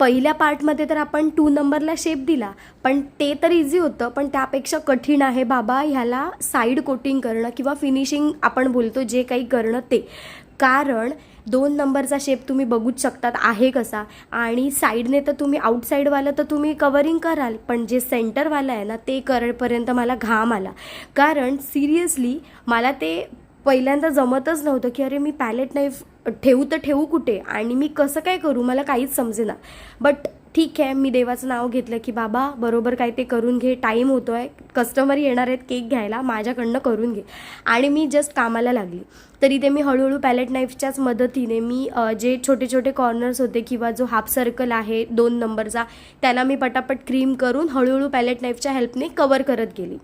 पहिल्या पार्टमध्ये तर आपण टू नंबरला शेप दिला पण ते तर इझी होतं पण त्यापेक्षा कठीण आहे बाबा ह्याला साईड कोटिंग करणं किंवा फिनिशिंग आपण बोलतो जे काही करणं ते. कारण दोन नंबरचा शेप तुम्ही बघूच शकतात आहे कसा. आणि साईडने तर तुम्ही आउटसाईडवालं तर तुम्ही कवरिंग कराल पण जे सेंटरवालं आहे ना ते करपर्यंत मला घाम आला. कारण सिरियसली मला ते पहिल्यांदा जमतच नव्हतं की अरे मी पॅलेट नाईफ ठेवू तर ठेवू कुठे? आणि मी कसं काय करू? मला काहीच समजेना. बट ठीक आहे मी देवाचं नाव घेतलं की बाबा बरोबर काय ते करून घे टाईम होतो आहे कस्टमर येणार आहेत केक घ्यायला माझ्याकडनं करून घे. आणि मी जस्ट कामाला लागली. तर इथे मी हळूहळू पॅलेट नाईफच्याच मदतीने मी जे छोटे छोटे कॉर्नर्स होते किंवा जो हाफ सर्कल आहे दोन नंबरचा त्याला मी पटापट क्रीम करून हळूहळू पॅलेट नाईफच्या हेल्पने कवर करत गेली.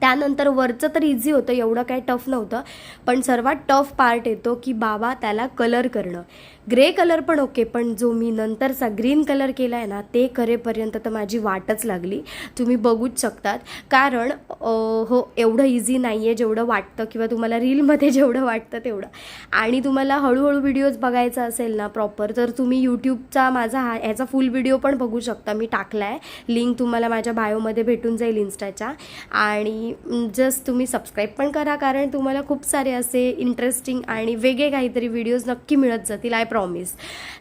त्यानंतर वरचं तर इझी होतं एवढं काही टफ नव्हतं. पण सर्वात टफ पार्ट येतो की बाबा त्याला कलर करणं. ग्रे कलर पण ओके पण जो मी नंतरचा ग्रीन कलर केला आहे ना ते करेपर्यंत तर माझी वाटच लागली. तुम्ही बघूच शकतात. कारण हो एवढं इझी नाही आहे जेवढं वाटतं किंवा तुम्हाला रीलमध्ये जेवढं वाटतं तेवढं. आणि तुम्हाला हळूहळू व्हिडिओज बघायचा असेल ना प्रॉपर तर तुम्ही यूट्यूबचा माझा हा ह्याचा फुल व्हिडिओ पण बघू शकता. मी टाकला आहे लिंक तुम्हाला माझ्या बायोमध्ये भेटून जाईल इन्स्टाच्या आणि जस्ट तुम्ही सबस्क्राईब पण करा कारण तुम्हाला खूप सारे असे इंटरेस्टिंग आणि वेगळे काहीतरी व्हिडिओज नक्की मिळत जातील आय प्रॉमिस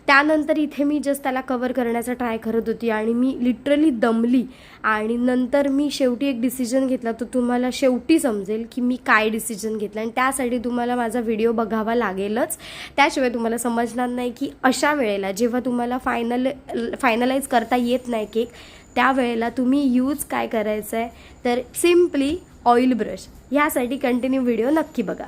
त्यानंतर इथे मी जस्ट त्याला कवर करण्याचा ट्राय करत होती आणि मी लिटरली दमली. आणि नंतर मी शेवटी एक डिसिजन घेतला तो तुम्हाला शेवटी समजेल की मी काय डिसिजन घेतलं. आणि त्यासाठी तुम्हाला माझा व्हिडिओ बघावा लागेलच. त्याशिवाय तुम्हाला समजणार नाही की अशा वेळेला जेव्हा तुम्हाला फायनल फायनलाइज करता येत नाही केक त्यावेळेला तुम्ही यूज काय करायचं आहे तर सिम्पली ऑइल ब्रश ह्यासाठी कंटिन्यू व्हिडिओ नक्की बघा.